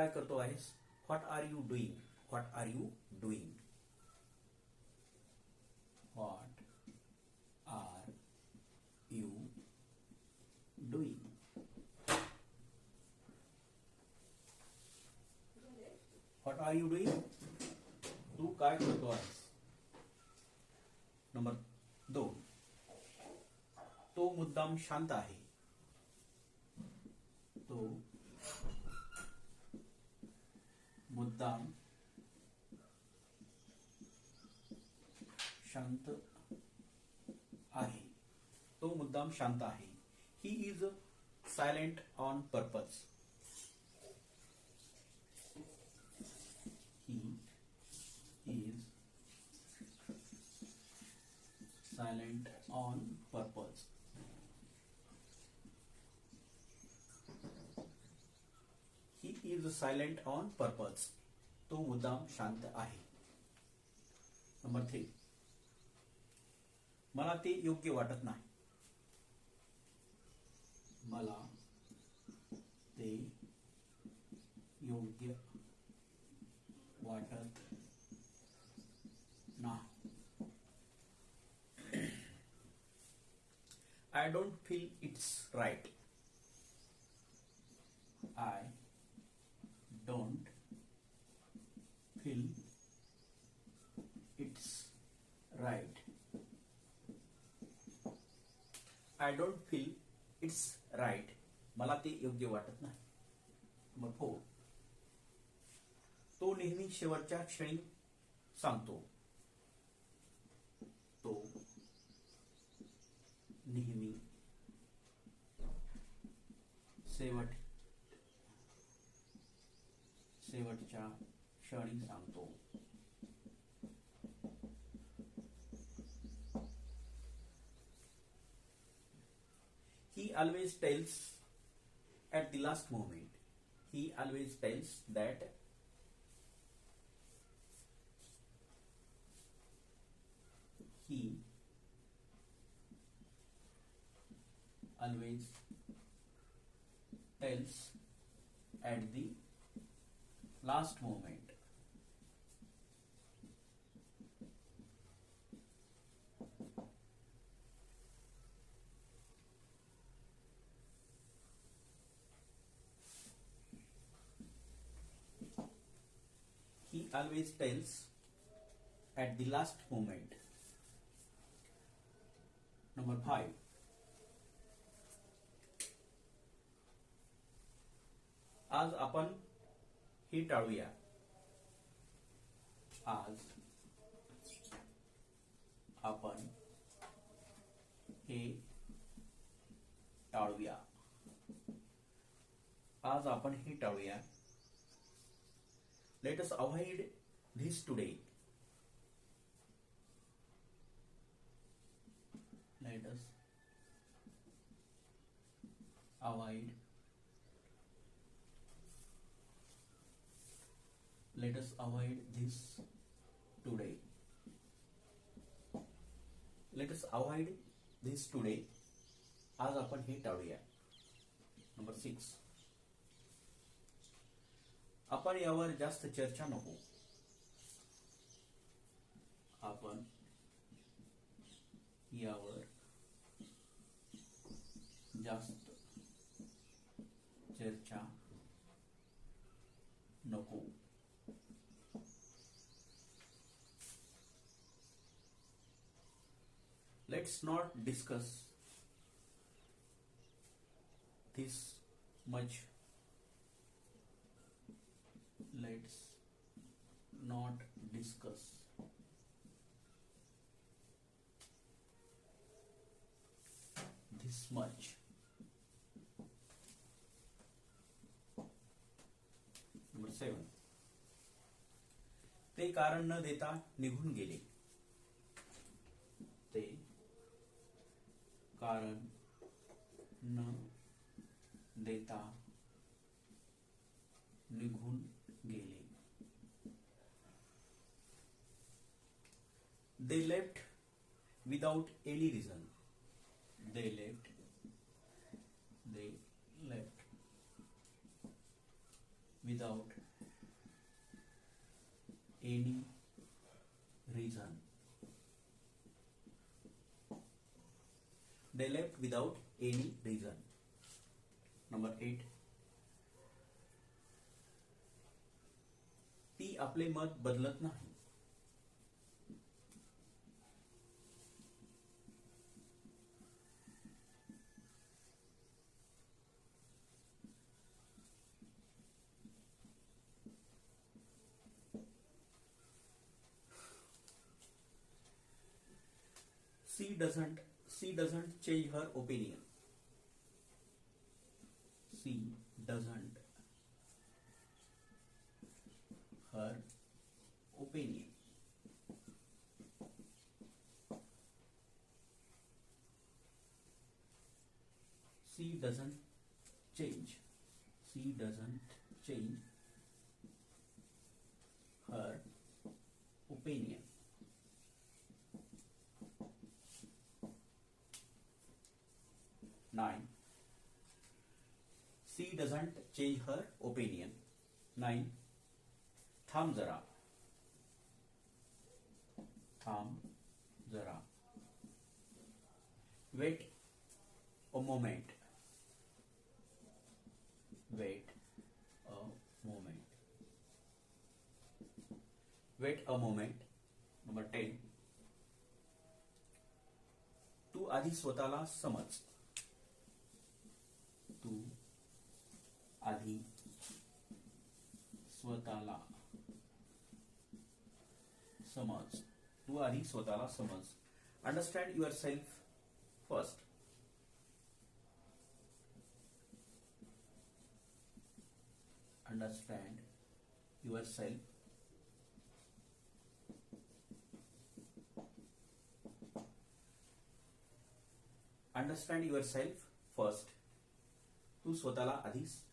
काय करतो आहेस? What are you doing what are you doing what are you doing what are you doing तू काय करतो आहेस? नंबर दोन. तो मुद्दाम शांत आहे. तो मुद्दाम शांत आहे. तो मुद्दाम शांत आहे. He is silent on purpose he is silent on purpose. Is silent on purpose तो मुद्दाम शांत आहे. नंबर थ्री मला ते योग्य वाटत नाही. मला ते योग्य वाटत नाही. I don't feel it's right I don't feel it's right. I don't feel it's right. मला ते योग्य वाटत नाही नंबर फोर तो नेहमी शेवटच्या क्षणी सांगतो तो नेहमी शेवट शेवटच्या क्षणी सांगतो ही always tells at the last moment he always tells that he always tells at the last moment. He always tells at the last moment. Number five. आज आपण हे टाळूया. आज आपण हे टाळूया. आज आपण हे टाळूया. Let us avoid this today let us avoid let us avoid this today. Let us avoid this today. आज आपण हे टाळूया. नंबर सिक्स आपण यावर जास्त चर्चा नको. आपण यावर जास्त चर्चा नको. Let's not discuss this much let's not discuss this much number 7 ते कारण न देता निघून गेले ते कारण न देता निघून गेले. They left without any reason they left they left without any reason. They left without any reason number 8 ती आपले मत बदलत नाही she doesn't she doesn't change her opinion. She doesn't her opinion. She doesn't change. She doesn't change her opinion she doesn't change her opinion. 9. थांब जरा थांब जरा wait a moment wait a moment wait a moment number ten तू आधी स्वतःला समज तू आधी स्वतःला समज. तू आधी स्वतःला समज. Understand yourself first understand yourself understand yourself first तू स्वतःला आधीच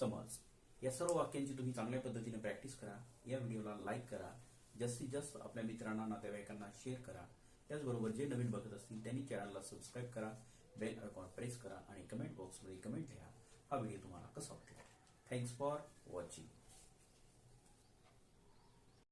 समज. या सर्व वाक्यांची तुम्ही चांगल्या पद्धतीने प्रॅक्टिस करा. या व्हिडिओला लाईक करा. जास्तीत जास्त आपल्या मित्रांना नातेवाईकांना शेअर करा. त्याचबरोबर जे नवीन बघत असतील त्यांनी चॅनलला सबस्क्राईब करा. बेल आयकॉन प्रेस करा आणि कमेंट बॉक्समध्ये कमेंट लिहा. हा व्हिडिओ तुम्हाला कसा वाटला? Thanks for watching